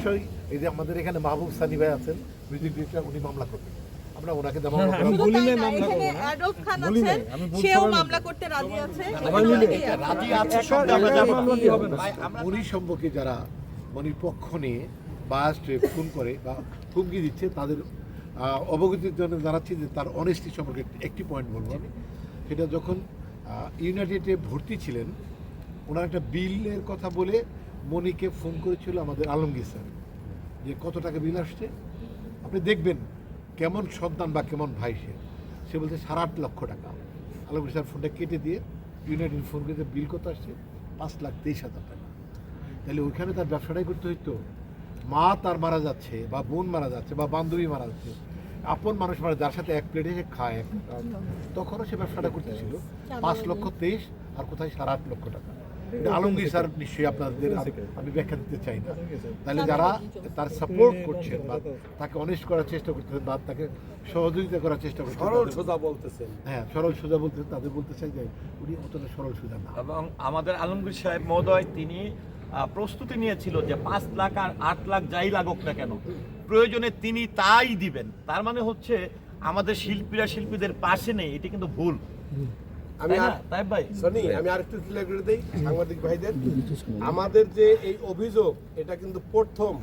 অবশ্যই এই যে আমাদের এখানে মাহবুব সানি ভাই আছেন মিউজিক ডিরেক্টর উনি মামলা করবেন। আমরা ওনাকে হ্যাঁ, আমি বলি না, মামলা এখানে করব খান আছেন সেও মামলা করতে রাজি আছে। রাজি আছে সব আমরা যাব সম্পর্কে যারা মনির পক্ষ নিয়ে বা ফোন করে বা হুমকি দিচ্ছে তাদের অবগতির জন্য জানাচ্ছি যে তার অনেস্টি সম্পর্কে একটি পয়েন্ট বলব আমি। সেটা যখন ইউনাইটেডে ভর্তি ছিলেন ওনার একটা বিলের কথা বলে মনিকে ফোন করেছিল আমাদের আলমগীর স্যার যে কত টাকা বিল আসছে? আপনি দেখবেন কেমন সন্তান বা কেমন ভাই সে। সে বলছে সাড়ে আট লক্ষ টাকা। আলমগীর স্যার ফোনটা কেটে দিয়ে ইউনাইটেড ফোন করে বিল কত আসছে? পাঁচ লাখ তেইশ হাজার টাকা। তাহলে ওইখানে তার ব্যবসাটাই করতে হইতো। মা তার মারা যাচ্ছে বা বোন মারা যাচ্ছে বা বান্ধবী মারা যাচ্ছে আপন মানুষ মারা যার সাথে এক প্লেটে সে খায়। তখনও সে ব্যবসাটা করতেছিল। পাঁচ লক্ষ তেইশ আর কোথায় সাড়ে আট লক্ষ টাকা। আলমগীর স্যার নিশ্চয়ই আপনাদের আমি ব্যাখ্যা দিতে চাই না। তাহলে যারা তার সাপোর্ট করছেন বা তাকে অনেস্ট করার চেষ্টা করতেছেন বা তাকে সহযোগিতা করার চেষ্টা করছেন সরল সোজা বলতেছেন। হ্যাঁ সরল সোজা বলতে তাদের বলতে চাই যে উনি অতটা সরল সোজা না। এবং আমাদের আলমগীর সাহেব মহোদয় তিনি প্রস্তুতি নিয়েছিল যে পাঁচ লাখ আর আট লাখ যাই লাগুক না কেন প্রয়োজনে তিনি তাই দিবেন। তার মানে হচ্ছে আমাদের শিল্পীরা শিল্পীদের পাশে নেই এটি কিন্তু ভুল। আমি তাই ভাই। আমি আরেকটু ক্লিয়ার করে দিই সাংবাদিক ভাইদের। আমাদের যে এই অভিযোগ এটা কিন্তু প্রথম।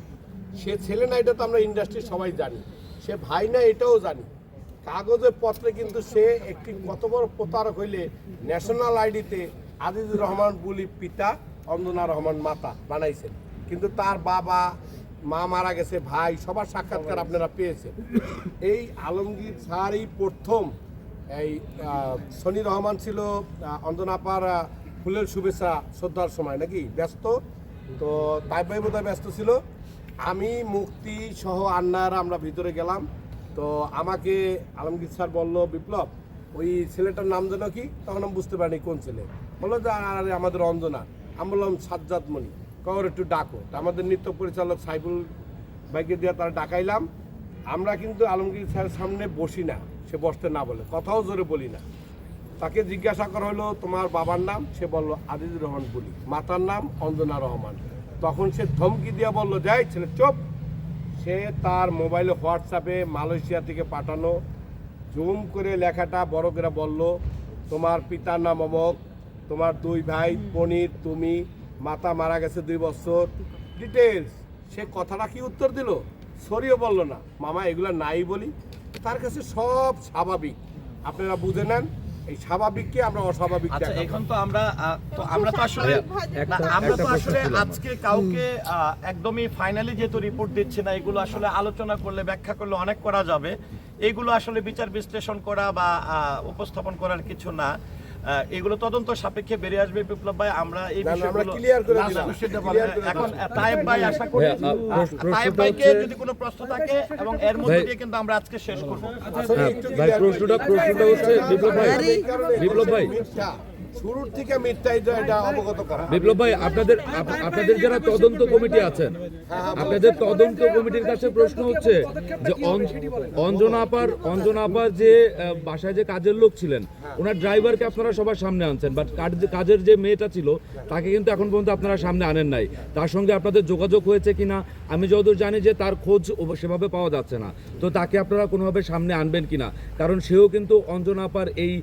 সে ছেলে না এটা তো আমরা ইন্ডাস্ট্রির সবাই জানি। সে ভাই না এটাও জানি। কাগজের পত্রে কিন্তু সে একটি কত বড় প্রতারক হইলে ন্যাশনাল আইডিতে আজিজুর রহমান বুলি পিতা অঞ্জনা রহমান মাতা বানাইছেন। কিন্তু তার বাবা মা মারা গেছে ভাই সবার সাক্ষাৎকার আপনারা পেয়েছেন। এই আলমগীর স্যারই প্রথম এই সনি রহমান ছিল আহ, অঞ্জনাপার ফুলের শুভেচ্ছা শ্রদ্ধার সময় নাকি? ব্যস্ত। তো তাই ভাই বোধহয় ব্যস্ত ছিল। আমি মুক্তি সহ আন্নারা আমরা ভিতরে গেলাম। তো আমাকে আলমগীর স্যার বলল বিপ্লব ওই ছেলেটার নাম যেন কি? তখন আমি বুঝতে পারিনি কোন ছেলে। বলল যে আরে আমাদের অঞ্জনা। আমি বললাম সাজ্জাদ মণি। কবর একটু ডাকো। আমাদের নৃত্য পরিচালক সাইফুল বাইকে দিয়ে তারা ডাকাইলাম। আমরা কিন্তু আলমগীর স্যারের সামনে বসি না। সে বসতে না বলে, কথাও জোরে বলি না। তাকে জিজ্ঞাসা করা হলো, তোমার বাবার নাম? সে বলল আজিজুর রহমান বলি। মাতার নাম অঞ্জনা রহমান। তখন সে ধমকি দিয়ে বলল, যাই ছেলে, চুপ! সে তার মোবাইলে হোয়াটসঅ্যাপে মালয়েশিয়া থেকে পাঠানো, জুম করে লেখাটা বড় করে বলল, তোমার পিতার নাম অমক, তোমার দুই ভাই পনির, তুমি, মাতা মারা গেছে দুই বছর। ডিটেলস সে কথাটা কি উত্তর দিল? সরিও বলল না, মামা, এগুলো নাই বলি। তার কাছে সব স্বাভাবিক। আপনারা বুঝে নেন এই স্বাভাবিককে আমরা অস্বাভাবিক আচ্ছা এখন তো আমরা তো আমরা তো আসলে আমরা তো আসলে আজকে কাউকে আহ, একদমই ফাইনালি যেহেতু রিপোর্ট দিচ্ছে না এগুলো আসলে আলোচনা করলে ব্যাখ্যা করলে অনেক করা যাবে। এগুলো আসলে বিচার বিশ্লেষণ করা বা আহ, উপস্থাপন করার কিছু না। এগুলো তদন্ত সাপেক্ষে বেরিয়ে আসবে বিপ্লব ভাই আমরা এই বিষয়গুলো এখন। তায়েব ভাই আশা করি তায়েব ভাইকে যদি কোনো প্রশ্ন থাকে এবং এর মধ্যে দিয়ে কিন্তু আমরা আজকে শেষ করব হ্যাঁ, ভাই প্রশ্নটা প্রশ্নটা হচ্ছে বিপ্লব ভাই বিপ্লব ভাই। শুরুর থেকে মিথ্যা এটা এটা অবগত করা বিপ্লব ভাই আপনাদের আপ- আপনাদের যারা তদন্ত কমিটি আছেন আপনাদের তদন্ত কমিটির কাছে প্রশ্ন হচ্ছে যে অন- অঞ্জনা আপার যে বাসায় যে কাজের লোক ছিলেন ওনার ড্রাইভারকে আপনারা সবার সামনে আনছেন বাট কাজের যে মেয়েটা ছিল তাকে কিন্তু এখন পর্যন্ত আপনারা সামনে আনেন নাই। তার সঙ্গে আপনাদের যোগাযোগ হয়েছে কিনা আমি যতদূর জানি যে তার খোঁজ সেভাবে পাওয়া যাচ্ছে না। তো তাকে আপনারা কোনোভাবে সামনে আনবেন কিনা? কারণ সেও কিন্তু অঞ্জনা আপার এই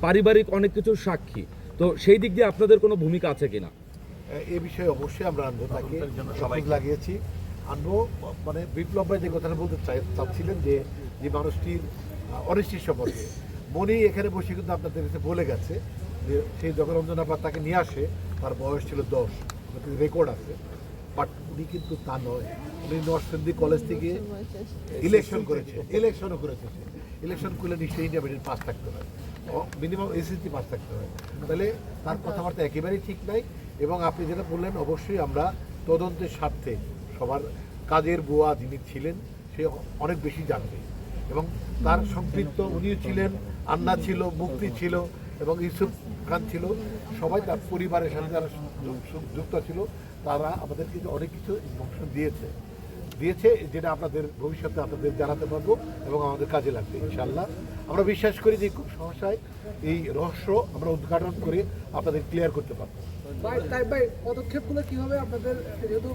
পারিবারিক অনেক কিছুর সাক্ষী। তো সেই দিক দিয়ে আপনাদের কোনো ভূমিকা আছে কিনা? এ বিষয়ে অবশ্যই আমরা আনব তাকে সবাই লাগিয়েছি। আনব মানে বিপ্লব ভাই যে কথাটা বলতে চাই চাচ্ছিলেন যে যে মানুষটির অনিশ্চিত সম্পর্কে। মনি এখানে বসে কিন্তু আপনাদের কাছে বলে গেছে যে সেই যখন রঞ্জনা পার তাকে নিয়ে আসে তার বয়স ছিল দশ রেকর্ড আছে। বাট উনি কিন্তু তা নয়। উনি নরসিংদী কলেজ থেকে ইলেকশন করেছে ইলেকশনও করেছে সে। ইলেকশন করলে নিশ্চয়ই ইন্টারমিডিয়েট পাস থাকতে হয় মিনিমাম এসএসসি পাস থাকতে হয়। তাহলে তার কথাবার্তা একেবারেই ঠিক নাই এবং আপনি যেটা বললেন, অবশ্যই আমরা তদন্তের স্বার্থে সবার কাজের বুয়া যিনি ছিলেন, সে অনেক বেশি জানবে। এবং তার সম্পৃক্ত উনিও ছিলেন, আন্না ছিল মুক্তি ছিল এবং ইউসুফ খান ছিল, সবাই তার পরিবারের সাথে যারা যুক্ত ছিল, তারা আমাদেরকে অনেক কিছু ইনফরমেশন দিয়েছে। দিয়েছে যেটা আপনাদের ভবিষ্যতে আপনাদের জানাতে পারব এবং আমাদের কাজে লাগবে ইনশাল্লাহ আমরা বিশ্বাস করি যে খুব সহসায় এই রহস্য আমরা উদ্ঘাটন করে আপনাদের ক্লিয়ার করতে পারব। পদক্ষেপগুলো কি হবে আপনাদের, যেহেতু